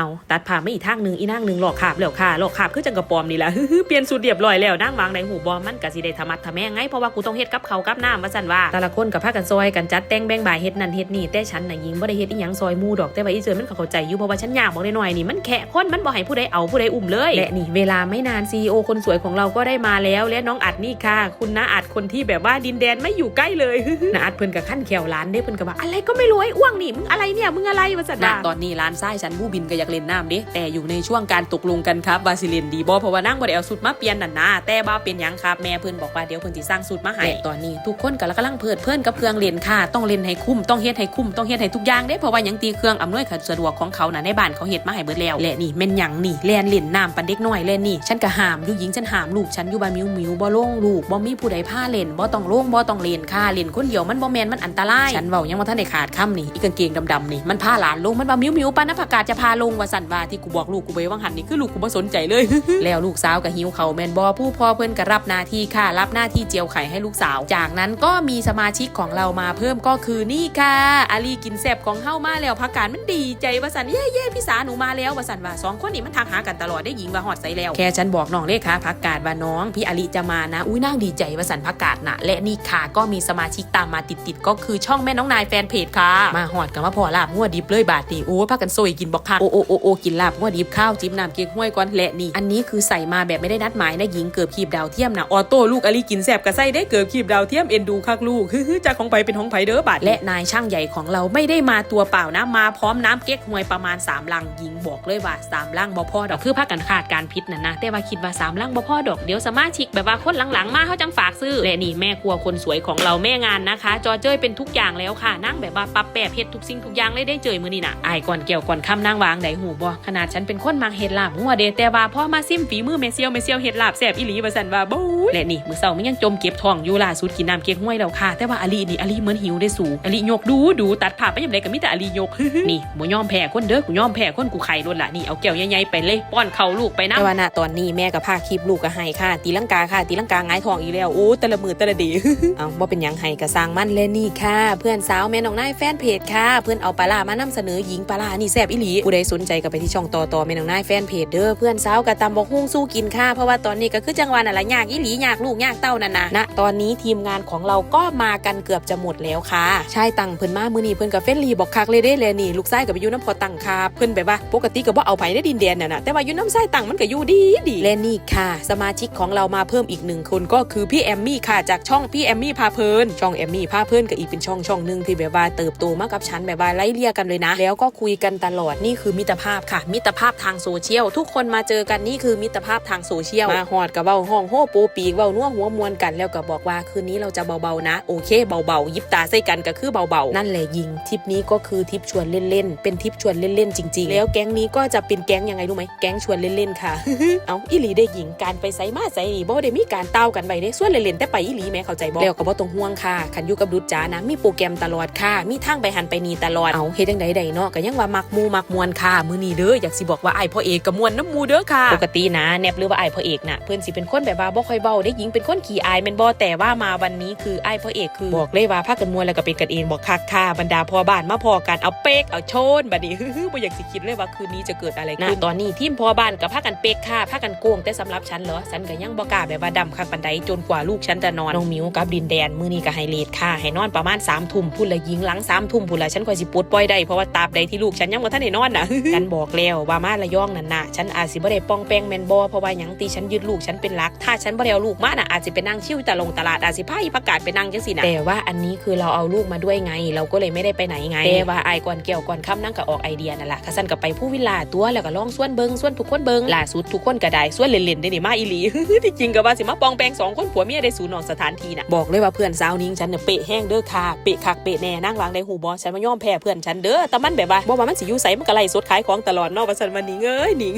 เอาตัดผ่าไม่อีกทางหนึ่งอีนางหนึ่งหลอกขาบแล้วค่ะหลอกขาบคือจังกระปอมนี่แหละเปลี่ยนสูตรเรียบร้อยแล้วนางวางในหูบอมมันกะสิได้ธรรมัดทะแม่งไงเพราะว่ากูต้องเฮ็ดกับเขากับน้ำว่าซั่นว่าแต่ละคนกับพากันซอยกันจัดแต่งแบ่งบ่ายเฮ็ดนั่นเฮ็ดนี่แต่ฉันน่ะยิงบ่ได้เฮ็ดอีหยังซอยมูดอกแต่ว่าอีเจอมันเข้าใจอยู่เพราะว่าฉันอยากบอกได้หน่อยนี่มันแค่คนมันบ่ให้ผู้ใดเอาผู้ใดอุ้มเลยและนี่เวลาไม่นาน CEO คนสวยของเราก็ได้มาแล้ว และน้องอัดนี่ค่ะ คุณน้าอัดคนที่แบบว่าดินแดนไม่อยู่ใกล้เลยน้าอัดเพิ่นกับขั้นแขวร้านเด้เพิ่นก็ว่าอะไรก็ไม่รู้ไอ้อ้วงนี่มึงอะไรเนี่ยมึงอะไรวะสันดาตอนนี้ร้านไส้ฉันบูบินก็อยากเล่นน้ำเด้แต่อยู่ในช่วงการตกลงกันครับว่าสิเลนดีบ่เพราะว่านั่งบ่ได้เอาสุดมาเปลี่ยนนั่นนะแต่บ่าเป็นยังครับแม่เพิ่อนบอกว่าเดี๋ยวเพิ่อนสิสร้างสุดมาให้ตอนนี้ ทุกคนก็กำลังเพิดเพลินกับเครื่องเล่นค่ะต้องเล่นให้คุ้มต้องเฮ็ดให้คุ้มต้องเฮ็ดให้ทุกอย่างเด้เพราะว่ายังตีเครื่องอำนวยความสะดวกของเขาน่ะในบ้านเขาเฮ็ดมาให้เบิดแล้วและนี่แม่นยังนี่แลนเล่นน้ำปันเด็กน้อยเล่นนี่ฉันก็ห้ามอยู่หญิงฉันห้ามลูกฉันอยู่บ้านมิวมิวบ่ลงลูกบ่มีผู้ใดพาเล่นบ่ต้องลงบ่ต้องเล่นค่ะเล่นคนเดียวมันบ่แม่นมันอันตรายฉันเว้ายังบ่ทันได้ขาดคำนี่อีกางเกงดำๆนี่มันพาหลานลงมันว่ามิวมิวปานนภากาศจะพาลงว่าสั่นว่าที่กูบอกลูกกูไปว่างหันนี่คือลูกกูบ่สนใจเลย แล้วลูกสาวก็หิวเขาแมนบ่ผู้พ่อเพิ่อนก็รับหน้าที่ค่ะ รับหน้าที่เจียวไข่ให้ลูกสาว จากนั้นก็มีสมาชิกของเรามาเพิ่มก็คือนี่ค่ะอาลีกินแซบของเฮามาแล้วพักการมันดีใจว่าสันเย่เย่พี่สาหนูมาแล้วว่าสันว่าสองคนนี้มันทักหากันตลอดได้หญิงว่าฮอดใส่แล้ว แค่ฉันบอกน้องเลขาพักกาดว่าน้องพี่อาลีจะมานะอุ้ยนั่งดีใจว่าสันพักกาดนะและนี่ค่ะก็มีสมาชิกตามมาติดๆก็คือช่องแม่น้องนายแฟนเพจค่ะ มาหอดกันมาพอลาบงัวดิบเลยบาทดีโอ้พักกันซยกินบอกคักโอโโอโอกินลาบงัวดิบข้าวจิ้มน้ำเก๊กห้วยก่อนและนี่ อันนี้คือใส่มาแบบไม่ได้นัดหมายนะหญิงเกือบขีบดาวเทียมนะออโต้ลูกอลีกินแสบกระไส้ได้เกือบขีบดาวเทียมเอ็นดูคักลูกฮึจากของไปเป็นของไผเด้อบาทและนายช่างใหญ่ของเราไม่ได้มาตัวเปล่านะมาพร้อมน้ำเก๊กฮวยประมาณ3ลังหญิงบอกเลยว่า3ลังบ่พอดอกคือพักกันขาดการพิษน่ะนะแต่ว่าคิดว่า3ลังบ่พอดอกเดี๋ยวสมาชิกแบบว่าคนหลังๆมาเขาจังฝากซื้อและนี่แม่ครัวคนสวยของเราแม่งานนะคะ จอเจ้ยเป็นทุกอย่างแล้วค่ะนั่งแบบว่าปรับแปรเพชรทุกสิ่งทุกอย่างเลยได้เจยมือนี่น่ะอายก่อนเกี่ยวก่อนคำนั่งวางไดหูบ่ขนาดฉันเป็นคนมักเฮ็ดลาบหัวเดแต่ว่าพอมาซิมฝีมือเมเซียวเมเซียวเฮ็ดลาบแซ่บอีหลีว่าซั่นว่าบู๊ยและนี่มื้อเช้ามันยังจมเก็บท้องอยู่ล่าสุดกินน้ำเก๊กฮวยแล้วค่ะ แต่ว่าอาลีนี่อาลีเหมือนหิวได้สูอาลียกดูดูตัดภาพไปยังไงก็มีแต่อาลียกนี่บ่ยอมแพ้คนเด้อกูยอมแพ้คนกูไข่รถละนี่เอาแก้วใหญ่ๆไปเลยป้อนเข่าลูกไปนะแต่ว่าณตอนนี้แม่กับพาคลิปลูกก็ให้ค่ะ ตีลังกาค่ะ ตีลังกาหงายท้องอีกแล้วโอ้แต่ละมือแต่ละเดีเอาบ่เป็นหยังให้กระสร้างมันเลยนี่ค่ะ เพื่อนสาวแม่น้องนายแฟนเพจค่ะ เพื่อนเอาปลาร้ามานำเสนอหญิงปลาร้านี่แซ่บอีหลีผู้ใดสนใจก็ไปที่ช่องต่อต่อแม่น้องนายแฟนเพจเด้อเพื่อนสาวกะตำบอกฮุ้งสู้กินค่ะเพราะว่าตอนนี้ก็คือจังหวะนั่นแหละยากอีหลียากลูกยากเต้านั่นนะณตอนนี้ทีมงานของเราก็มากันเกือบจะหมดแล้วค่ะใช่ตังเพิ่นมามือนี้เพิ่นกับเฟนลีบอกคักเลยเด้เลยนี่ลูกชายกับยูน้ำพอตังค่ะเพิ่นแบบว่าปกติก็บ่เอาไผได้ดินแดนน่ะนะแต่ว่ายูน้ำไส้ตังมันก็อยู่ดีดีและนี่ค่ะ สมาชิกของเรามาเพิ่มอีกหนึ่งคนก็คือพี่แอมมี่ค่ะจากช่องพี่แอมมี่พาเพลินช่องแอมมี่พาเพลินก็อีกเป็นช่องช่องหนึ่งที่แบบว่าเติบโตมากับฉันแบบว่าไล่เลี่ยกันเลยนะ แล้วก็คุยกันตลอดนี่คือมิตรภาพค่ะ มิตรภาพทางโซเชียล ทุกคนมาเจอกันนี่คือมิตรภาพทางโซเชียลมาหอดกับเบาห้องโฮปูปีกเบานัวหัวมวนกันแล้วก็บอกว่าคืนนี้เราจะเบาๆนะ โอเคเบาๆยิบตาใส่กันก็คือเบาๆ นั่นแหละยิงทริปนี้ก็คือทริปชวนเล่นๆเป็นทริปชวนเล่นๆจริงๆ แล้วแก๊งนี้ก็จะเป็นแก๊งยังไงรู้ไหมแก๊งชวนเล่นๆค่ะเอาอีหลีได้หญิงการไปไสมาไสนี่บ่ได้มีการเต้ากันไว้ได้ส่วนเล่นๆแต่ไปอีหลีแม่เข้าใจบ่แล้วก็บ่ต้องห่วงค่ะคันอยู่กับดุจจานะมีโปรแกรมตลอดค่ะ มีทางไปหันไปนีตลอดเอาเฮ็ดจังไดใดเนาะก็ยังว่ามักมูมักมวนค่ะมื้อนี้เด้ออยากสิบอกว่าไอ้ายพ่อเอกก็มวนน้ำหมูเด้อค่ะ ปกตินะแนบหรือว่าไอ้ายพ่อเอกน่ะเพิ่นสิเป็นคนแบบว่าบ่ค่อยเว้าได้หญิงเป็นคนขี้อายแม่นบ่แต่ว่ามาวันนี้คือไอ้ายพ่อเอกคือบอกเลยว่าพากันมวนแล้วก็เป็นกันเองบอกคักค่ะบรรดาพ่อบ้านมาพอกันเอาเป๊กเอาโชนบัดนี้บ่อยากสิคิดเลยว่าคืนนี้จะเกิดอะไรขึ้นตอนนี้ทีมพ่อบ้านกับพากันเป๊กค่ะพากันโกงแต่สำหรับฉันเหรอฉันก็ยังบ่กล้าแบบว่าดำคักปันใดจนกว่าลูกฉันจะนอนน้องมิวกับดินแดนมื้อนี้ก็ให้เลทค่ะให้นอนประมาณ3ามทุ่มพุ่นละยิงหลัง3ามทุ่มพุ่นละฉันค่อยสิปลดปล่อยได้เพราะว่าตราบใดที่ลูกฉันยังบ่ทันได้นอนน่ะฉันบอกแล้วว่ามาละย่องนั่นน่ะฉันอาจสิบ่ได้ป้องแป้งแมนบอเพราะว่าหยังตีฉันยึดลูกฉันเป็นหลัก ถ้าฉันบ่ได้เอาลูกมาน่ะอาจสิไปนั่งชิวตะลงตลาดอาจสิพาอีประกาศไปนั่งจังซี่น่ะแต่ว่าอันนี้คือเราเอาลูกมาด้วยไง เราก็เลยไม่ได้ไปไหนไงแต่ว่าไอ้ายก่อนเกี่ยวก่อนค่ำนั่งก็ออกไอเดียนั่นแหละข้าสันก็ไปผู้วิลลาตัวแล้วก็ลองส่วนเบิงส่วนทุกคนเบิงล่าสุดทุกคนก็ได้ส่วนเล่นๆได้นี่มาอีหลีที่จริงก็ว่าสิมาปองแปงสองคนผัวเมียได้สูนอกสถานที่น่ะบอกเลยว่าเพื่อนสาวนิ้งฉันเนี่ยเปะแห้งเด้อค่ะเปะคักเปะแน่นั่งวางในหูบอฉันมายอมแพ้เพื่อนฉันเด้อแต่มันแบบว่าบ่ว่ามันสิอยู่ไสมันก็ไล่สดขายของตลอดนอกว่าฉันวันนี้เอ้ยหนิง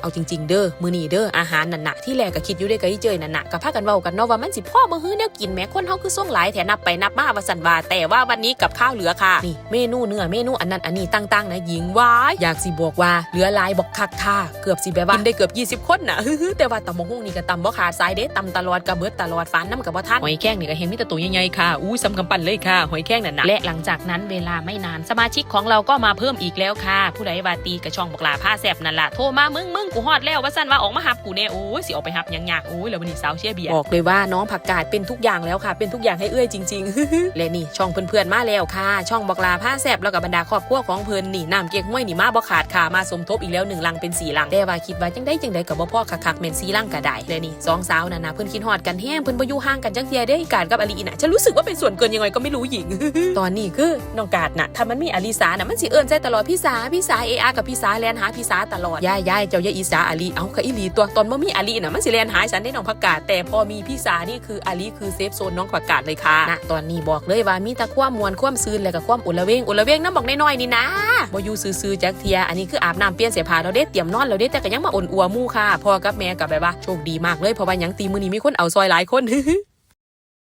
เอาจริง ๆ เด้อมือนีเด้ออาหารนั่นนะที่แรกก็คิดอยู่ได้ก็อีเจยนั่นนะก็พากันเว้ากันเนาะว่ามันสิพ่อมือฮื้อแนวกินแม้คนเฮาคือส่งหลายแถนับไปนับมาว่าซั่นว่าแต่ว่าวันนี้กับข้าวเหลือค่ะนี่เมนูเนื้อเมนูอันนั้นอันนี้ต่างๆนะหญิงวายอยากสิบอกว่าเหลือหลายบอกคักค่ะเกือบสิแบบว่ากินได้เกือบ20คนน่ะแต่ว่าตำบักหุ่งนี่ก็ตำบ่ขาดสายเด้ตำตลอดกระเบิดตลอดฟานน้ำกับบ่ทันหอยแข้งนี่ก็เห็นมีแต่ตัวใหญ่ๆค่ะอู้สำกำปั้นเลยค่ะหอยแข้งนั่นน่ะและหลังจากนั้นเวลาไม่นานสมาชิกของเราก็มาเพิ่มอีกแล้วค่ะ ผู้ใดว่าตีกับช่องบักลาผ้าแซบนั่นล่ะโทรมามึงมึงกูฮอดแล้วว่าซั่นว่าออกมาหับกูแน่โอ้ยสิออกไปหับหยังยากโอ้ยแล้ววันนี้สาวเชียเบียบอกเลยว่าน้องผักกาดเป็นทุกอย่างแล้วค่ะ เป็นทุกอย่างให้เอื้อยจริงๆและนี่ช่องเพื่อนๆมาแล้วค่ะ ช่องบักลาผ้าแซบแล้วกับบรรดาครอบครัวของเพิ่นนี่น้ำเก๊กห้วยนี่มาบ่ขาดค่ะมาสมทบอีกแล้วหนึ่งลังเป็นสี่ลังแต่ว่าคิดว่าจังได้จังได้กับบ่พ่อคักๆแม่นสี่ลังก็ได้และนี่สองสาวน่ะนะเพิ่นคิดฮอดกันแห้งเพิ่นบ่อยู่ห่างกันจังเทียได้การกับอลีน่ะฉันรู้สึกว่าเป็นส่วนเกินยังไงก็ไม่รู้หญิง ตอนนี้คือน้องกาดน่ะถ้ามันมีอลิสาน่ะมันสิเอิ้นใจตลอดพี่สาพี่สาเออากับพี่สาแลนหาพี่สาตลอดยายยายเจ้าย่าอีสาอลีเอาค่ะอีลีตัวตอนบ่มีอลีน่ะมันสิแลนหายฉันได้น้องผักกาดแต่พอมีพี่สานี่คืออลีคือเซฟโซนน้องผักกาดเลยค่ะณตอนนี้บอกเลยว่ามีต่ความมวลความซื่นและก็ความอุละเวงอุละเวงน้ำบอกน้อยๆนี่นะบอยู่ซื่อๆจักเทียอันนี้คืออาบน้ำเปลี่ยนเสื้อผ้าเราได้เตรียมนอนเราได้แต่ก็ยังมาอ่อนอัวมู่ค่ะพ่อกับแม่กับแบบว่าโชคดีมากเลยเพราะว่ายังตีมือนี้มีคนเอาซอยหลายคน